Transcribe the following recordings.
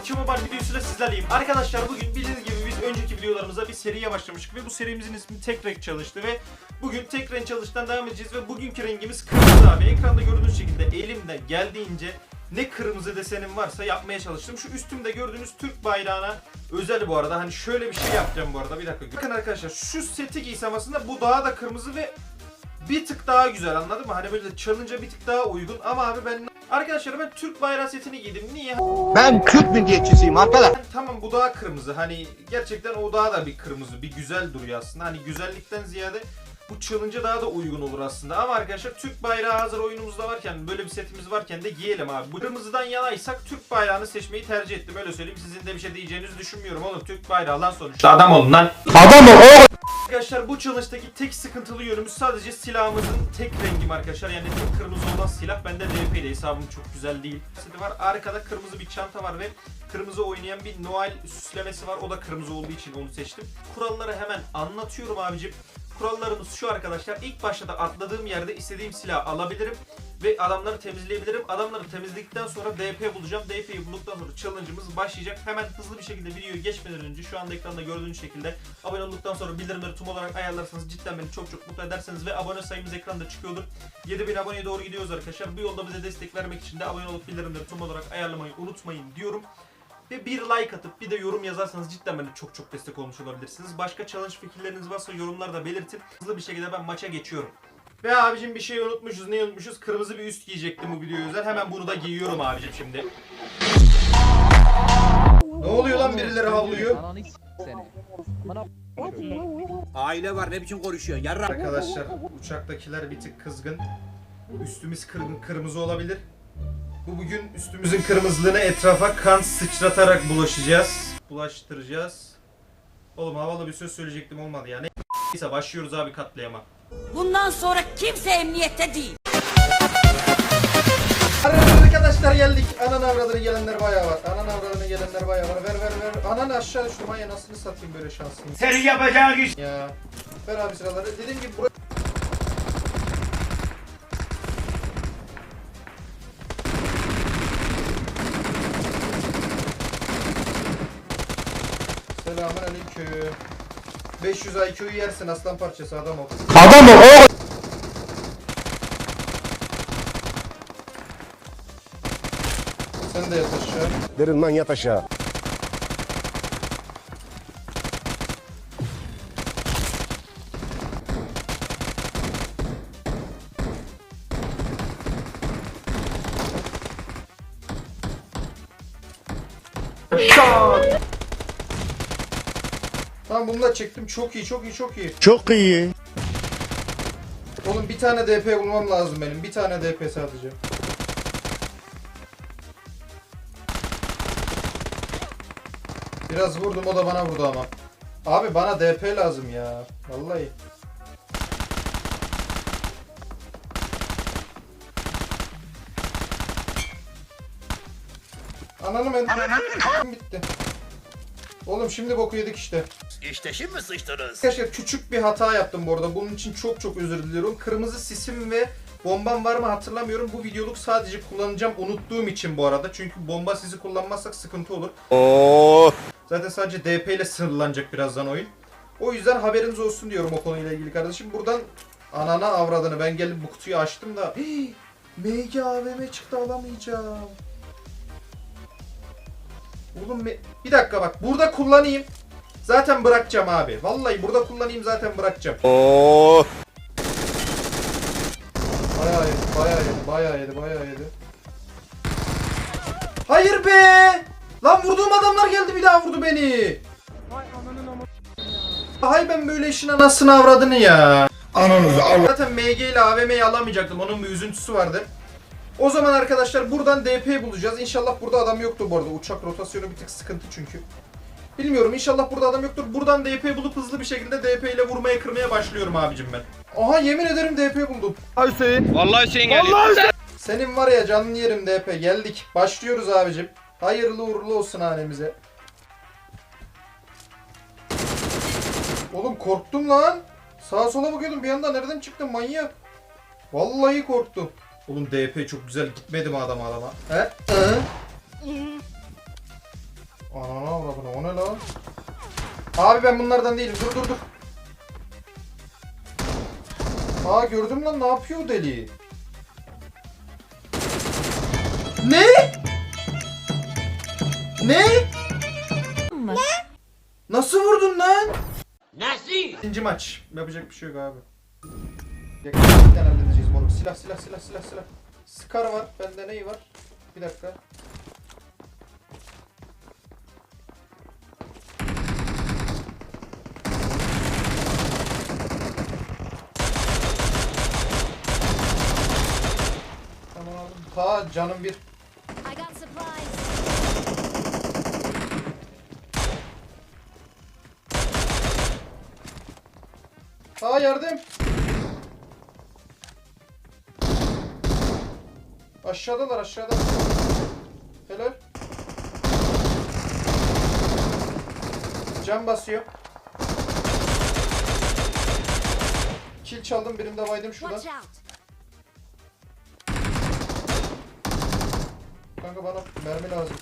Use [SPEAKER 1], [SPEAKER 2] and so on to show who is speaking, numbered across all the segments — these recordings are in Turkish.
[SPEAKER 1] PUBG Mobile videosuyla sizlerleyim. Arkadaşlar bugün bildiğiniz gibi biz önceki videolarımıza bir seriye başlamıştık ve bu serimizin ismi tek renk çalıştı ve bugün tek renk çalıştan devam edeceğiz ve bugünkü rengimiz kırmızı abi. Ekranda gördüğünüz şekilde elimde geldiğince ne kırmızı desenim varsa yapmaya çalıştım. Şu üstümde gördüğünüz Türk bayrağına özel bu arada. Hani şöyle bir şey yapacağım bu arada. Bir dakika. Bakın arkadaşlar şu seti giysem aslında bu daha da kırmızı ve bir tık daha güzel anladın mı? Hani böyle challenge'a bir tık daha uygun ama abi ben Arkadaşlar ben Türk bayrağı setini giydim. Niye?
[SPEAKER 2] Ben Türk milliyetçisiyim arkadaş.
[SPEAKER 1] Yani tamam bu daha kırmızı. Hani gerçekten o daha da bir kırmızı. Bir güzel duruyor aslında. Hani güzellikten ziyade bu challenge'a daha da uygun olur aslında. Ama arkadaşlar Türk bayrağı hazır oyunumuzda varken böyle bir setimiz varken de giyelim abi. Bu kırmızıdan yanaysak Türk bayrağını seçmeyi tercih ettim. Öyle söyleyeyim. Sizin de bir şey diyeceğinizi düşünmüyorum oğlum. Türk bayrağı lan sonuçta. Adam olun lan.
[SPEAKER 2] Adam ol oğlum.
[SPEAKER 1] Arkadaşlar bu challenge'daki tek sıkıntılı yönümüz sadece silahımızın tek rengim arkadaşlar. Yani tek kırmızı olan silah bende DP'de hesabım çok güzel değil. Seti var. Arkada kırmızı bir çanta var ve kırmızı oynayan bir Noel süslemesi var. O da kırmızı olduğu için onu seçtim. Kuralları hemen anlatıyorum abicim. Kurallarımız şu arkadaşlar. İlk başta da atladığım yerde istediğim silahı alabilirim ve adamları temizleyebilirim. Adamları temizledikten sonra DP bulacağım. DP'yi bulduktan sonra challenge'ımız başlayacak. Hemen hızlı bir şekilde videoyu geçmeden önce şu anda ekranda gördüğünüz şekilde abone olduktan sonra bildirimleri tüm olarak ayarlarsanız cidden beni çok çok mutlu ederseniz ve abone sayımız ekranda çıkıyordur. 7000 aboneye doğru gidiyoruz arkadaşlar. Bu yolda bize destek vermek için de abone olup bildirimleri tüm olarak ayarlamayı unutmayın diyorum. Ve bir like atıp bir de yorum yazarsanız cidden bana çok çok destek olmuş olabilirsiniz. Başka challenge fikirleriniz varsa yorumlarda belirtin. Hızlı bir şekilde ben maça geçiyorum. Ve abicim bir şey unutmuşuz. Ne unutmuşuz? Kırmızı bir üst giyecektim bu videoya özel. Hemen bunu da giyiyorum abicim şimdi. Ne oluyor lan birileri havlıyor?
[SPEAKER 2] Aile var ne biçim konuşuyorsun yarra.
[SPEAKER 1] Arkadaşlar uçaktakiler bir tık kızgın. Üstümüz kır- kırmızı olabilir. Bu bugün üstümüzün kırmızılığını etrafa kan sıçratarak bulaşacağız. Bulaştıracağız. Oğlum havalı bir söz söyleyecektim olmadı ya. Neyse başlıyoruz abi katliama.
[SPEAKER 3] Bundan sonra kimse emniyette değil.
[SPEAKER 1] Arkadaşlar geldik. Anan avradını gelenler bayağı var. Anan avradını gelenler bayağı var. Ver ver ver. Anan aşağı şu maya nasıl satayım böyle şansını.
[SPEAKER 2] Senin yapacağın iş.
[SPEAKER 1] Ya. Ver abi sıraları. Dediğim gibi buraya... Selamun aleyküm. 500 IQ'yu yersin aslan parçası adam ol.
[SPEAKER 2] Adam ol oğlum.
[SPEAKER 1] Sen de yat aşağı.
[SPEAKER 4] Derin lan yat aşağı.
[SPEAKER 1] Tamam bunu da çektim. Çok iyi, çok iyi, çok iyi.
[SPEAKER 4] Çok iyi.
[SPEAKER 1] Oğlum bir tane DP bulmam lazım benim. Bir tane DP sadece. Biraz vurdum o da bana vurdu ama. Abi bana DP lazım ya. Vallahi. Ananı ben bitti. Oğlum şimdi boku yedik işte.
[SPEAKER 2] İşte şimdi sıçtınız.
[SPEAKER 1] Arkadaşlar küçük bir hata yaptım bu arada. Bunun için çok çok özür diliyorum. Kırmızı sisim ve bombam var mı hatırlamıyorum. Bu videoluk sadece kullanacağım unuttuğum için bu arada. Çünkü bomba sizi kullanmazsak sıkıntı olur.
[SPEAKER 4] Oo.
[SPEAKER 1] Zaten sadece DP ile sınırlanacak birazdan oyun. O yüzden haberiniz olsun diyorum o konuyla ilgili kardeşim. Buradan anana avradını ben gelip bu kutuyu açtım da Hii, MG AVM çıktı alamayacağım. Oğlum bir dakika bak burada kullanayım. Zaten bırakacağım abi. Vallahi burada kullanayım zaten bırakacağım.
[SPEAKER 4] Oo.
[SPEAKER 1] Bayağı yedi, bayağı yedi, bayağı yedi, bayağı yedi. Hayır be! Lan vurduğum adamlar geldi bir daha vurdu beni. Hay ben böyle işin anasını avradını ya.
[SPEAKER 4] Ananızı al.
[SPEAKER 1] Zaten MG ile AVM'yi alamayacaktım. Onun bir üzüntüsü vardı. O zaman arkadaşlar buradan DP bulacağız. İnşallah burada adam yoktur bu arada. Uçak rotasyonu bir tık sıkıntı çünkü. Bilmiyorum inşallah burada adam yoktur. Buradan DP bulup hızlı bir şekilde DP ile vurmaya kırmaya başlıyorum abicim ben. Aha yemin ederim DP buldum.
[SPEAKER 2] Vallahi Hüseyin geliyor.
[SPEAKER 1] Senin var ya canın yerim DP geldik. Başlıyoruz abicim. Hayırlı uğurlu olsun hanemize. Oğlum korktum lan. Sağa sola bakıyordum bir anda nereden çıktın manyak. Vallahi korktum. Oğlum DP çok güzel gitmedi mi adam adama? He? Hı? Abi ben bunlardan değilim. Dur dur dur. Aa gördüm lan ne yapıyor o deli? Ne? Ne? Ne? Nasıl vurdun lan?
[SPEAKER 2] Nasıl?
[SPEAKER 1] İkinci maç. Yapacak bir şey yok abi. Yakından halledeceğiz moruk. Silah silah silah silah silah. Scar var. Bende neyi var? Bir dakika. Ta canım bir. Ta yardım. Aşağıdalar aşağıda. Helal. Can basıyor. Kill çaldım birinde baydım şurada. Kanka bana mermi lazım.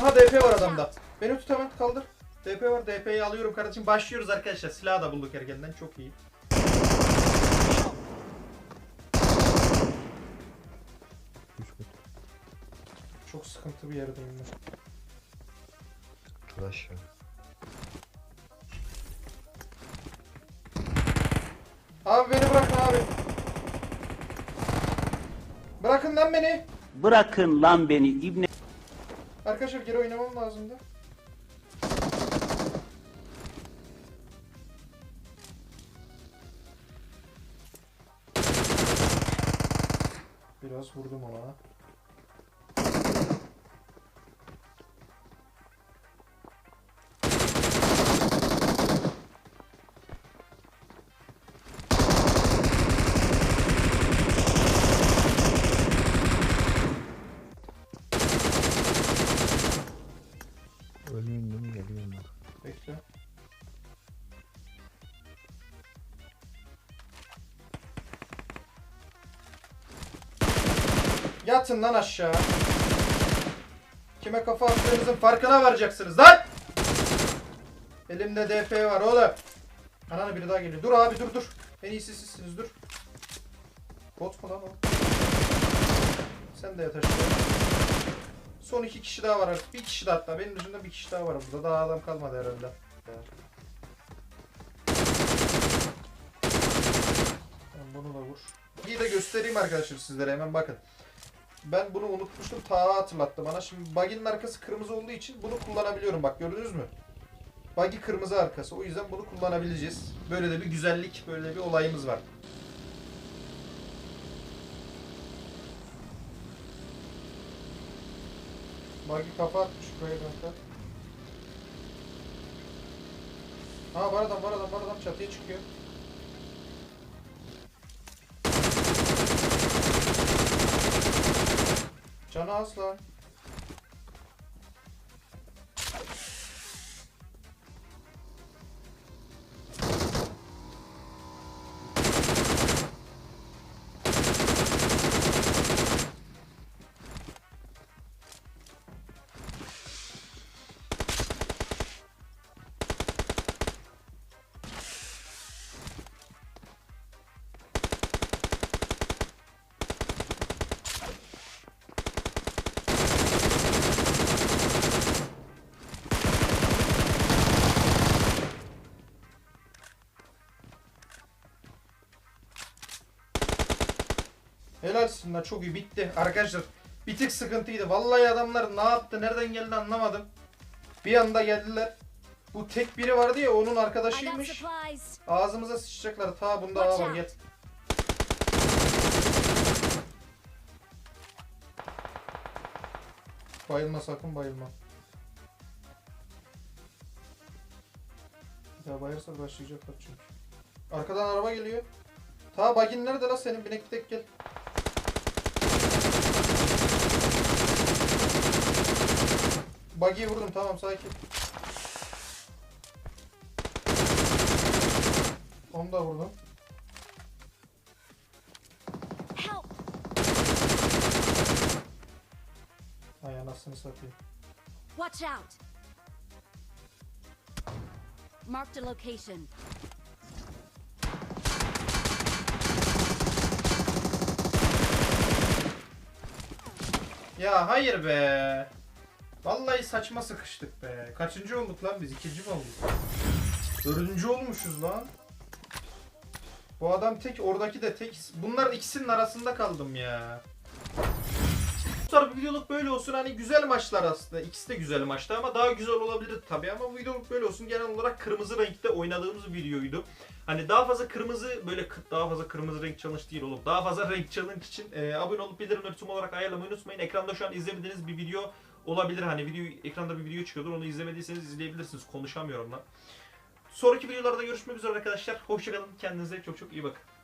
[SPEAKER 1] Aha DP var adamda. Beni tut hemen kaldır. DP var DP'yi alıyorum kardeşim. Başlıyoruz arkadaşlar. Silahı da bulduk erkenden. Çok iyi. Çok sıkıntı bir yerdeyim ben.
[SPEAKER 4] Arkadaş ya.
[SPEAKER 1] Abi beni bırakın abi. Bırakın lan beni.
[SPEAKER 5] Bırakın lan beni ibne.
[SPEAKER 1] Arkadaşlar geri oynamam lazımdı. Biraz vurdum ona. Yatın lan aşağı. Kime kafa attığınızın farkına varacaksınız lan. Elimde DP var oğlum. Ananı biri daha geliyor. Dur abi dur dur. En iyisi sizsiniz dur. Bot mu lan o? Sen de yat aşağı. Son iki kişi daha var artık. Bir kişi de hatta. Benim dışında bir kişi daha var burada. Daha adam kalmadı herhalde. Ben bunu da vur. İyi de göstereyim arkadaşlar sizlere hemen bakın. Ben bunu unutmuştum. Ta hatırlattı bana. Şimdi buggy'nin arkası kırmızı olduğu için bunu kullanabiliyorum. Bak gördünüz mü? Buggy kırmızı arkası. O yüzden bunu kullanabileceğiz. Böyle de bir güzellik, böyle bir olayımız var. Buggy kafa atmış buraya. Ha var adam var adam var adam çatıya çıkıyor. Bana slow. Lan çok iyi bitti. Arkadaşlar bir tık sıkıntıydı. Vallahi adamlar ne yaptı nereden geldi anlamadım. Bir anda geldiler. Bu tek biri vardı ya onun arkadaşıymış. Ağzımıza sıçacaklar. Ta bunda ağa var gel. Bayılma sakın bayılma. Bir daha bayırsa başlayacaklar çünkü. Arkadan araba geliyor. Ta bagin nerede lan senin binek tek gel. Buggy'yi vurdum tamam sakin. Onu da vurdum. Ay anasını satayım.
[SPEAKER 6] Watch out. Marked a location.
[SPEAKER 1] Ya hayır be. Vallahi saçma sıkıştık be. Kaçıncı olduk lan biz? İkinci mi olduk? Dördüncü olmuşuz lan. Bu adam tek, oradaki de tek. Bunların ikisinin arasında kaldım ya. Dostlar bu videoluk böyle olsun. Hani güzel maçlar aslında. İkisi de güzel maçtı ama daha güzel olabilirdi tabii. Ama bu videoluk böyle olsun. Genel olarak kırmızı renkte oynadığımız videoydu. Hani daha fazla kırmızı böyle daha fazla kırmızı renk challenge değil oğlum. Daha fazla renk challenge için e, abone olup bildirimleri tüm olarak ayarlamayı unutmayın. Ekranda şu an izlemediğiniz bir video olabilir. Hani video ekranda bir video çıkıyordur. Onu izlemediyseniz izleyebilirsiniz. Konuşamıyorum lan. Sonraki videolarda görüşmek üzere arkadaşlar. Hoşçakalın. Kendinize çok çok iyi bakın.